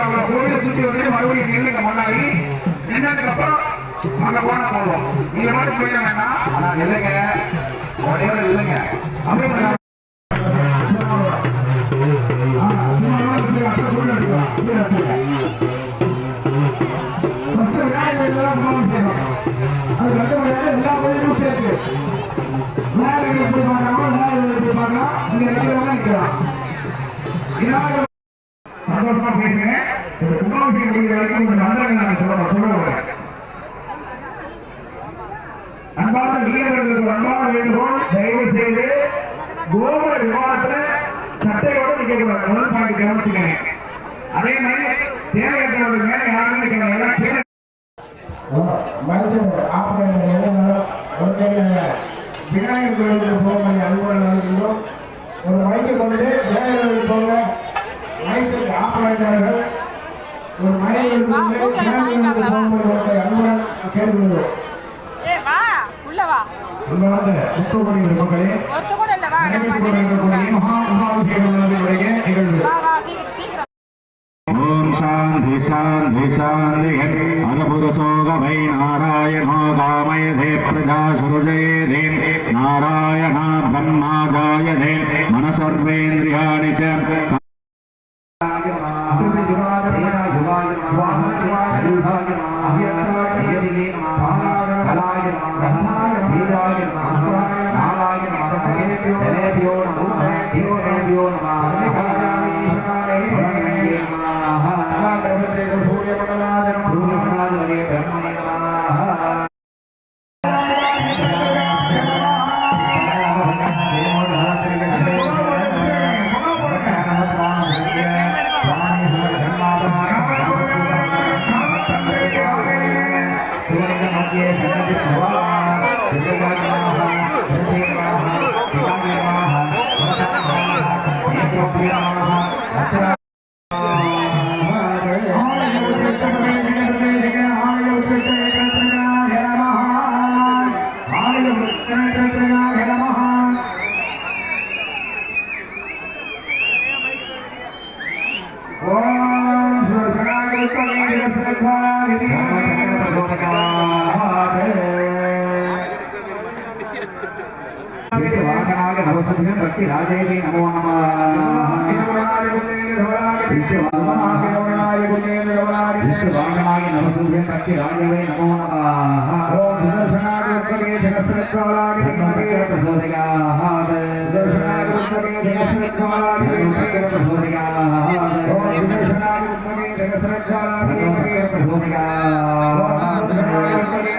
சாமி கொடுத்துருக்காங்க கோயிலை சுற்றி வந்து மறுபடியும் நில்லுங்க முன்னாடி. நின்னதுக்கு அப்புறம் அங்க போனா போதும். நீங்க மட்டும் போயிட வேண்டாம் ஆனா இல்லைங்க. உடையோட இல்லைங்க அப்படியே ஃபர்ஸ்ட் அன்பான வீரர்களுக்கு அன்பான வேண்டுகோள் தயவு செய்து கோபுர விமானத்துல சட்டையோட நிக்க கூடாது. முதல் பாயிண்ட் கவனிச்சுக்கங்க. அதே மாதிரி தேவையற்றவர்கள் மேல யாருமே நிக்கணும் எல்லாம் கீழே. ஒரு விநாயகர் கோயிலுக்கு போக அலுவலகம் ஒரு மைக்கு கொண்டு ಅಲ್ಲಾದ ಮುತ್ತುಗುಡಿ ಮಕ್ಕಳೇ ಓಂ ಶಾಂತಿ ಶಾಂತಿ ಶಾಂತಿ ಹರಪುರಸೋಗಮೈ ನಾರಾಯಣೋ ಕಾಮಯಧೇ ಪ್ರಜಾ ಸುರಜಯಧೇ ನಾರಾಯಣ ಬ್ರಹ್ಮಾ ಜಾಯಧೇ ಮನಸರ್ವೇಂದ್ರಿಯಾಣಿ ಚ ಯುವಾಯ ಯುವಾಯ talking about. भक्ति राजेवी नमो नमः नमसूर्य भक्ति राजेवी नमो नमः प्रचोदयाः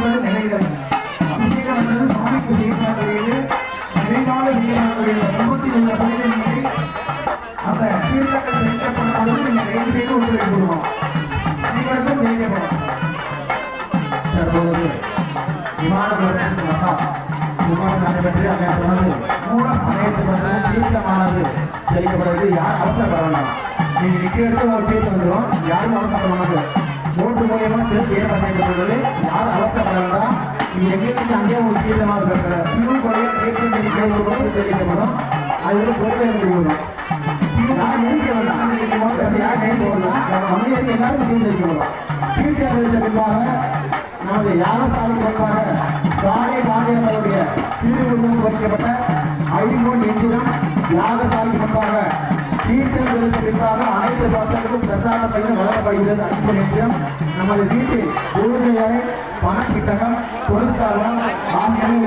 என்பது நிலைகள் அபிஷேகம் என்பது சுவாமிக்கு செய்யப்படக்கூடியது நிலைகால செய்யப்படக்கூடிய சமூகத்தில் உள்ள பணிகளை அந்த தீர்த்தங்கள் வைக்கப்படும் பொழுது நீங்கள் தயவு செய்து ஒத்துழைப்பு கொடுக்கணும் அனைவருக்கும் தெரிவிக்கப்படும் தற்போது விமான நிலையத்திற்கு வந்தால் விமானம் நடைபெற்று அங்கே மூல சமயத்துக்கு வந்து தெரிவிக்கப்படுவது யார் அவசரப்பட வேண்டாம் நீங்க நிற்கிற இடத்துல ஒரு தீர்த்தம் வந்துடும் யாரும் அவசரப்பட ஓட்டு மூலியமா திருப்பி ஏற்படுத்தப்படுவது யார் அவசரப்பட வேண்டாம் நீங்க எங்கிருந்து ஒரு தீர்த்தமாக இருக்கிற சிறு குறைய தீர்த்தம் தெரிவிக்க தெரிவிக்கப்படும். அது வந்து பொறுப்பை வரும் நான் நினைக்க வேண்டாம். யார் கை போடலாம் நம்ம மனிதர்கள் எல்லாரும் தீர்த்து தெரிவிக்கப்படும் நமது யாகசாலை முன்பாக காலை ஐம்பொன் முன்பாக அனைத்து பக்தர்களுக்கும் பிரசாத பையன் வழங்கப்படுகிறது ஐம்பொன் எந்திரம் நமது வீட்டில் பூஜை அறை பணப்பிட்டகம் பொருட்காலம் ஆசிரியர்